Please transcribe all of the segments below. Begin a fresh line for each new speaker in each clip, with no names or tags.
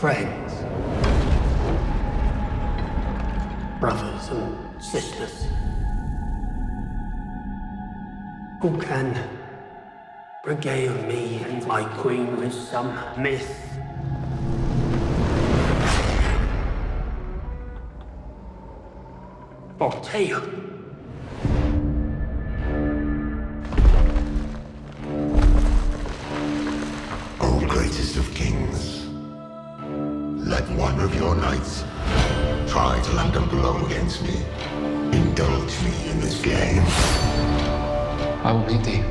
friends, brothers and sisters, who can regale me and my queen with some myth. Or tale.
Let one of your knights try to land a blow against me. Indulge me in this game.
I will meet thee.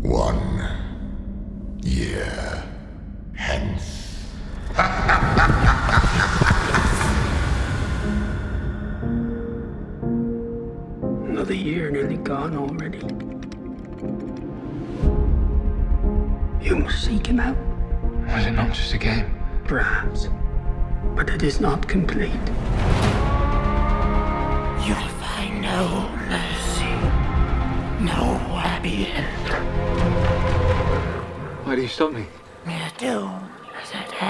One year hence.
Another year nearly gone already. You must seek him out,
Was it not just a game?
perhaps, but it is not complete. You'll find no mercy, no happy end.
Why do you stop me?
Your doom is at hand.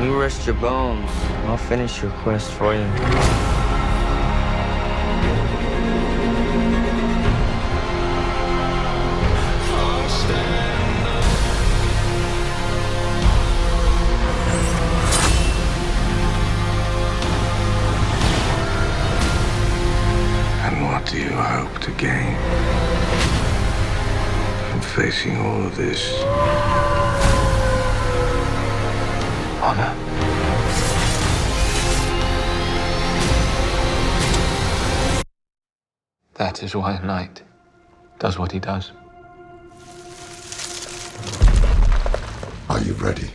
You rest your bones. I'll finish your quest for you.
And what do you hope to gain from facing all of this?
Honor. That is why a knight does what he does.
Are you ready?